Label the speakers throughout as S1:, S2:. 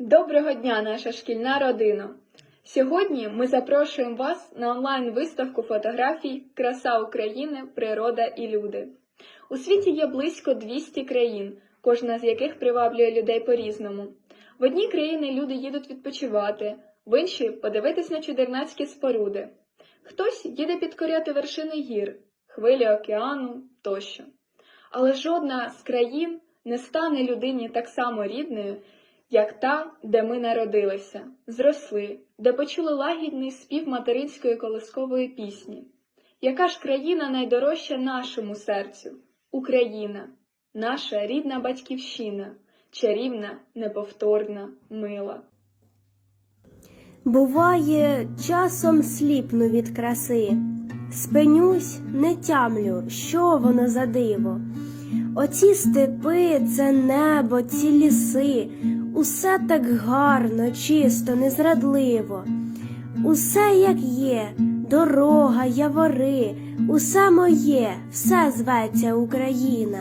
S1: Доброго дня, наша шкільна родина! Сьогодні ми запрошуємо вас на онлайн-виставку фотографій Краса України, природа і люди. У світі є близько 200 країн, кожна з яких приваблює людей по-різному. В одні країни люди їдуть відпочивати, в інші подивитись на чудернацькі споруди. Хтось їде підкоряти вершини гір, хвилі океану тощо. Але жодна з країн не стане людині так само рідною, як та, де ми народилися, зросли, де почули лагідний спів материнської колискової пісні. Яка ж країна найдорожча нашому серцю? Україна, наша рідна батьківщина, чарівна, неповторна, мила.
S2: Буває, часом сліпну від краси, спинюсь, не тямлю, що воно за диво. Оці степи, це небо, ці ліси, усе так гарно, чисто, незрадливо. Усе як є, дорога, явори, усе моє, все зветься Україна.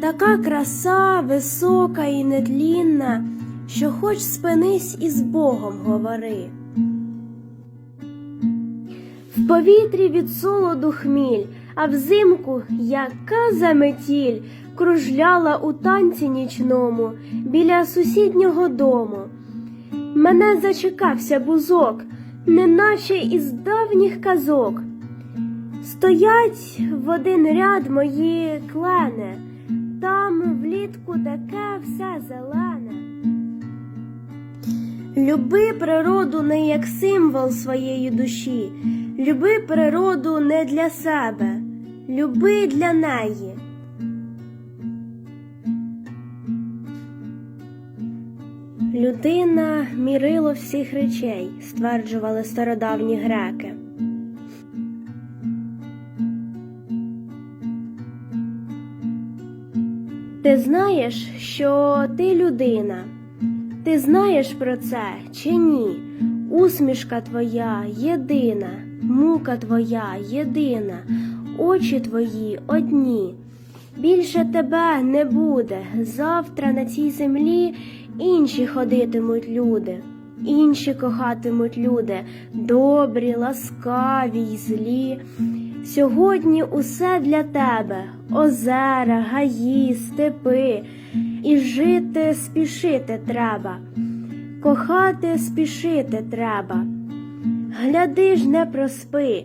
S2: Така краса висока і нетлінна, що хоч спинись і з Богом говори. В повітрі від солоду хміль, а взимку яка заметіль кружляла у танці нічному біля сусіднього дому. Мене зачекався бузок, неначе із давніх казок. Стоять в один ряд мої клени, там влітку таке все зелене. Люби природу не як символ своєї душі, люби природу не для себе, люби для неї. Людина мірило всіх речей, стверджували стародавні греки. Ти знаєш, що ти людина. Ти знаєш про це чи ні? Усмішка твоя єдина, мука твоя єдина, очі твої одні. Більше тебе не буде. Завтра на цій землі інші ходитимуть люди, інші кохатимуть люди, добрі, ласкаві й злі. Сьогодні усе для тебе озера, гаї, степи, і жити спішити треба, кохати спішити треба. Гляди ж не проспи,